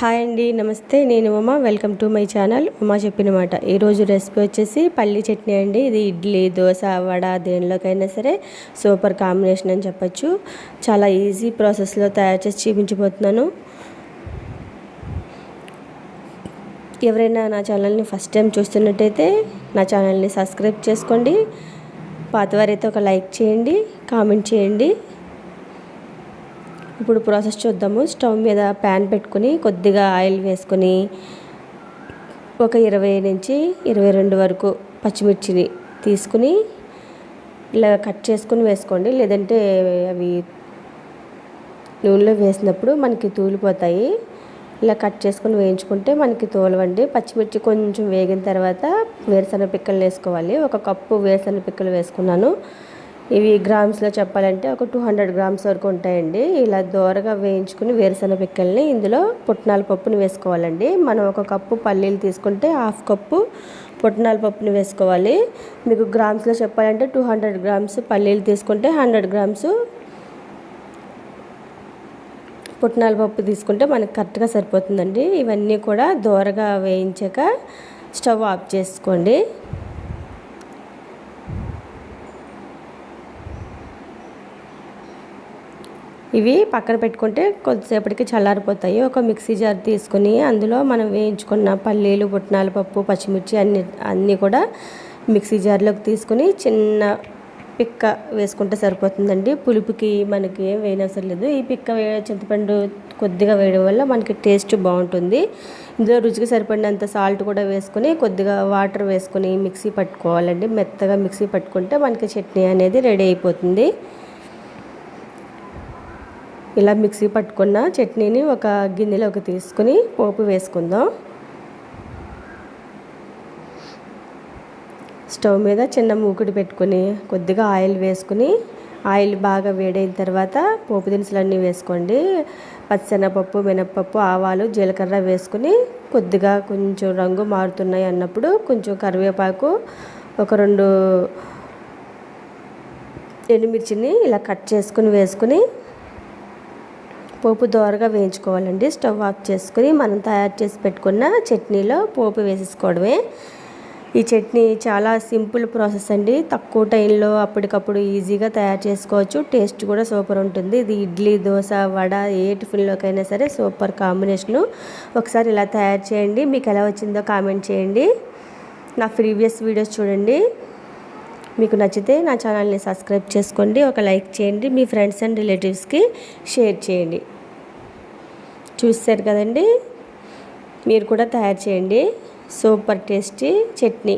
Hi అండి నమస్తే. నేను Uma. Welcome to my channel. Uma చెప్పిన మాట. ఈరోజు రెసిపీ వచ్చేసి పల్లి చట్నీ అండి. ఇది ఇడ్లీ దోశ వడ దేనిలోకైనా సరే సూపర్ కాంబినేషన్ అని చెప్పచ్చు. చాలా ఈజీ ప్రాసెస్లో తయారు చేసి చూపించబోతున్నాను. ఎవరైనా నా ఛానల్ని ఫస్ట్ టైం చూస్తున్నట్టయితే నా ఛానల్ని సబ్స్క్రైబ్ చేసుకోండి. పాతవారైతే ఒక లైక్ చేయండి కామెంట్ చేయండి. ఇప్పుడు ప్రాసెస్ చూద్దాము. స్టవ్ మీద ప్యాన్ పెట్టుకుని కొద్దిగా ఆయిల్ వేసుకొని ఒక ఇరవై నుంచి ఇరవై రెండు వరకు పచ్చిమిర్చిని తీసుకుని ఇలా కట్ చేసుకుని వేసుకోండి. లేదంటే అవి నూనెలో వేసినప్పుడు మనకి తూలిపోతాయి. ఇలా కట్ చేసుకుని వేయించుకుంటే మనకి తోలవండి. పచ్చిమిర్చి కొంచెం వేగిన తర్వాత వేరుశనగ పిక్కలు వేసుకోవాలి. ఒక కప్పు వేరుశనగ పిక్కలు వేసుకున్నాను. ఇవి గ్రామ్స్లో చెప్పాలంటే ఒక టూ హండ్రెడ్ గ్రామ్స్ వరకు ఉంటాయండి. ఇలా దోరగా వేయించుకుని వేరుశెనగ పిక్కల్ని ఇందులో పుట్నాల పప్పుని వేసుకోవాలండి. మనం ఒక కప్పు పల్లీలు తీసుకుంటే హాఫ్ కప్పు పుట్నాల పప్పుని వేసుకోవాలి. మీకు గ్రామ్స్లో చెప్పాలంటే టూ హండ్రెడ్ గ్రామ్స్ పల్లీలు తీసుకుంటే హండ్రెడ్ గ్రామ్స్ పుట్నాల పప్పు తీసుకుంటే మనకు కరెక్ట్గా సరిపోతుందండి. ఇవన్నీ కూడా దోరగా వేయించాక స్టవ్ ఆఫ్ చేసుకోండి. ఇవి పక్కన పెట్టుకుంటే కొద్దిసేపటికి చల్లారిపోతాయి. ఒక మిక్సీ జార్ తీసుకుని అందులో మనం వేయించుకున్న పల్లీలు పుట్నాల పప్పు పచ్చిమిర్చి అన్ని అన్నీ కూడా మిక్సీ జార్లోకి తీసుకుని చిన్న పిక్క వేసుకుంటే సరిపోతుందండి. పులుపుకి మనకి ఏం వేయనవసరం లేదు. ఈ పిక్క చింతపండు కొద్దిగా వేయడం వల్ల మనకి టేస్ట్ బాగుంటుంది. ఇందులో రుచికి సరిపడినంత సాల్ట్ కూడా వేసుకొని కొద్దిగా వాటర్ వేసుకుని మిక్సీ పట్టుకోవాలండి. మెత్తగా మిక్సీ పట్టుకుంటే మనకి చట్నీ అనేది రెడీ అయిపోతుంది. ఇలా మిక్సీ పట్టుకున్న చట్నీని ఒక గిన్నెలోకి తీసుకుని పోపు వేసుకుందాం. స్టవ్ మీద చిన్న మూకుడు పెట్టుకుని కొద్దిగా ఆయిల్ వేసుకుని ఆయిల్ బాగా వేడైన తర్వాత పోపు దినుసులన్నీ వేసుకోండి. పచ్చనపప్పు మినప్పప్పు ఆవాలు జీలకర్ర వేసుకుని కొద్దిగా కొంచెం రంగు మారుతున్నాయి అన్నప్పుడు కొంచెం కరివేపాకు ఒక రెండు ఎండుమిర్చిని ఇలా కట్ చేసుకుని వేసుకుని పోపు దోరగా వేయించుకోవాలండి. స్టవ్ ఆఫ్ చేసుకుని మనం తయారు చేసి పెట్టుకున్న చట్నీలో పోపు వేసేసుకోవడమే. ఈ చట్నీ చాలా సింపుల్ ప్రాసెస్ అండి. తక్కువ టైంలో అప్పటికప్పుడు ఈజీగా తయారు చేసుకోవచ్చు. టేస్ట్ కూడా సూపర్ ఉంటుంది. ఇది ఇడ్లీ దోశ వడ ఏ టిఫిన్లోకైనా సరే సూపర్ కాంబినేషను. ఒకసారి ఇలా తయారు చేయండి. మీకు ఎలా వచ్చిందో కామెంట్ చేయండి. నా ప్రీవియస్ వీడియోస్ చూడండి. మీకు నచ్చితే నా ఛానల్ని సబ్స్క్రైబ్ చేసుకోండి ఒక లైక్ చేయండి మీ ఫ్రెండ్స్ అండ్ రిలేటివ్స్కి షేర్ చేయండి. చూస్తారు కదండి? మీరు కూడా తయారు చేయండి. Super tasty chutney.